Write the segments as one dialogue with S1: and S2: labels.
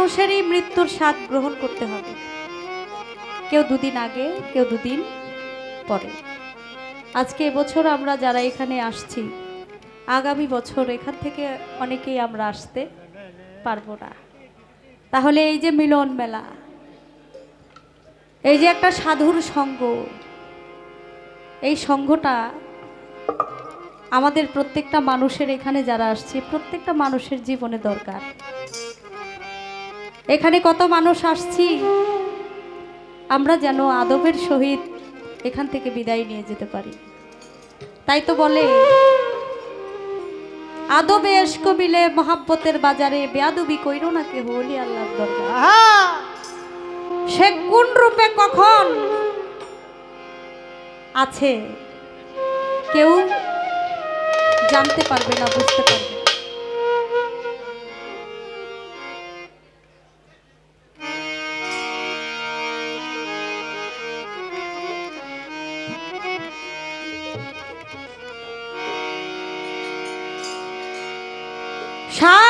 S1: মানুষেরই মৃত্যুর স্বাদ গ্রহণ করতে হবে। কেউ দুদিন আগে, কেউ দুদিন পরে। আজকে এবছর আমরা যারা এখানে আসছি, আগামী বছর এখান থেকে অনেকেই আমরা আসতে পারব না। তাহলে এই যে মিলন মেলা, এই যে একটা সাধুর সঙ্গ, এই সঙ্গটা আমাদের প্রত্যেকটা মানুষের এখানে যারা আসছে, প্রত্যেকটা মানুষের জীবনে দরকার। এখানে কত মানুষ আসছি? আমরা যেন আদবের সহিত এখান থেকে বিদায় নিয়ে যেতে পারি। তাই তো বলে আদবে এসক মিলে মহাব্বতের বাজারে বেয়াদবি কইরো না কে হলি আল্লাহ সে কোন রূপে কখন আছে কেউ জানতে পারবে না বুঝতে পারবে না।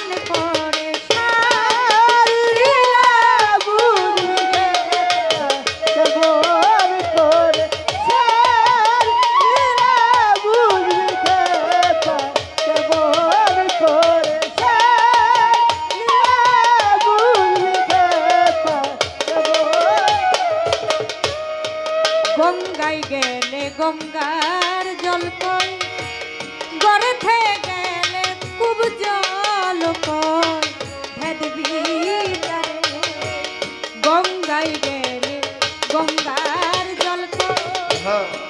S1: গঙ্গায় গেলে গঙ্গার জল কই গড়েতে গেলে খুব জল কই ভেদবি। গঙ্গায় গেলে গঙ্গার জল কই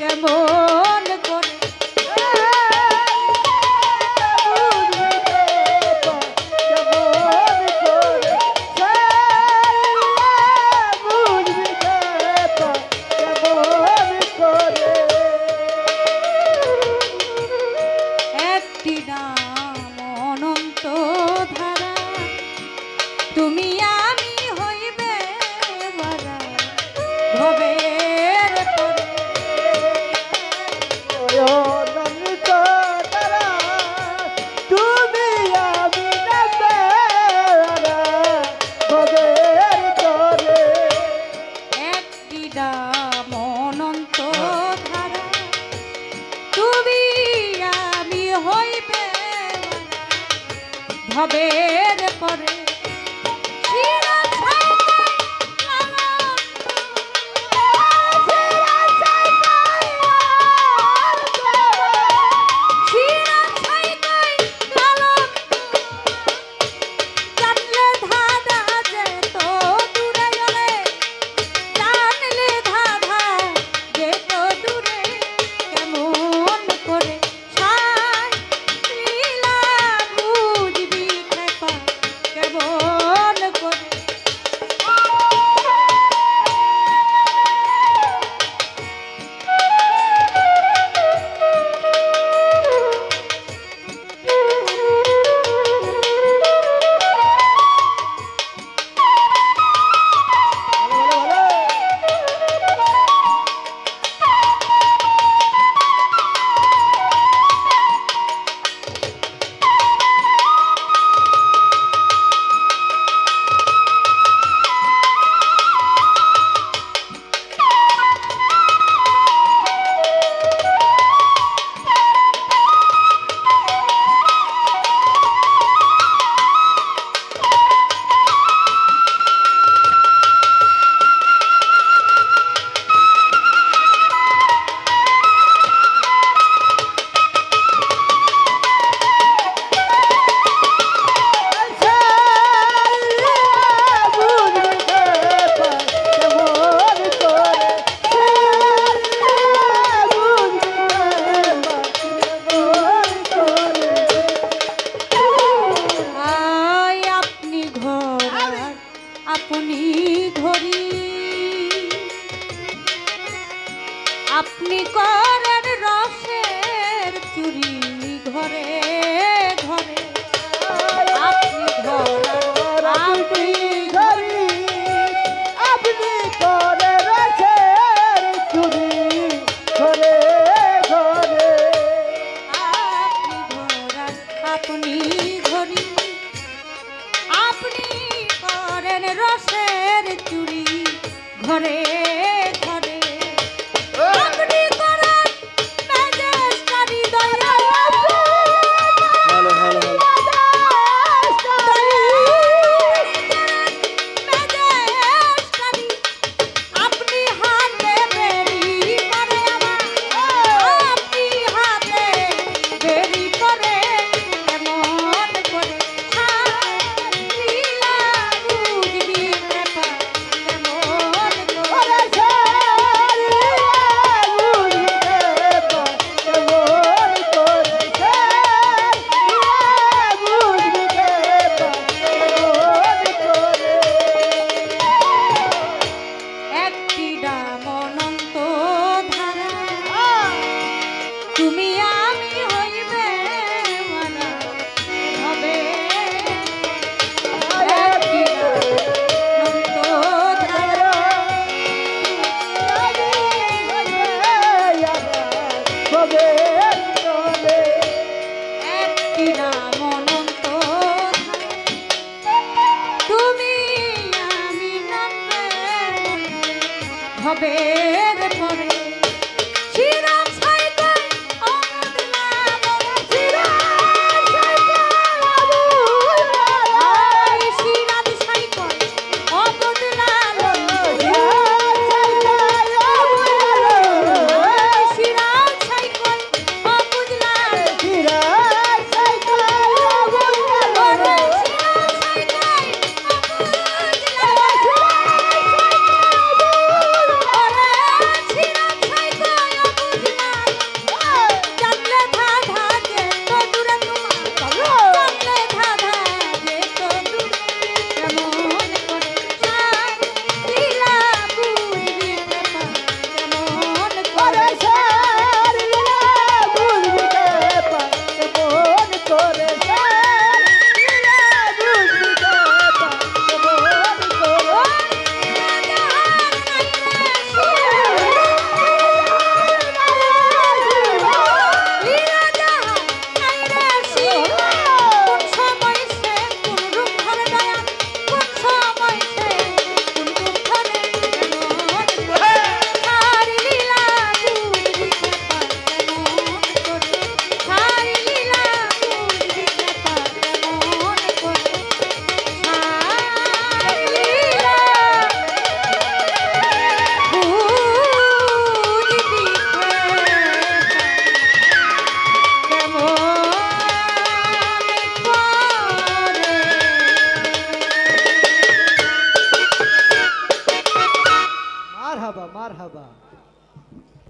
S1: কেমন ঘড়ি ঘড়ি আপনি করেন রসের চুরি ঘরে। হবে পরে